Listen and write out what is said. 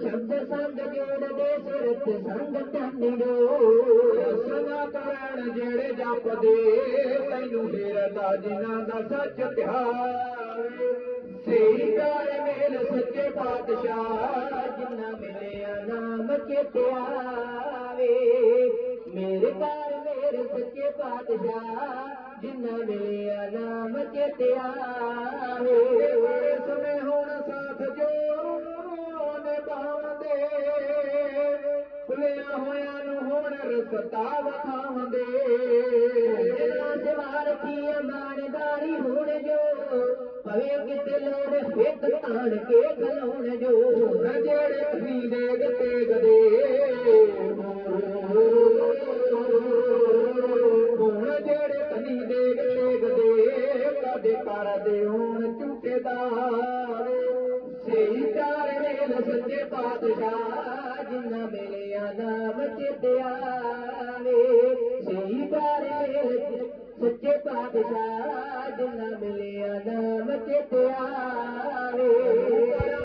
श संग पियो नग तरण जपे त सच प्यारे सचे पातशाह जिनाम चत मेर घर मेर सचे पातशाह जिनाम चत گ ٽيڪي پر صحيح چاري نه سڄي پادشاهه सही सचे पादशा जिन मिलियो न द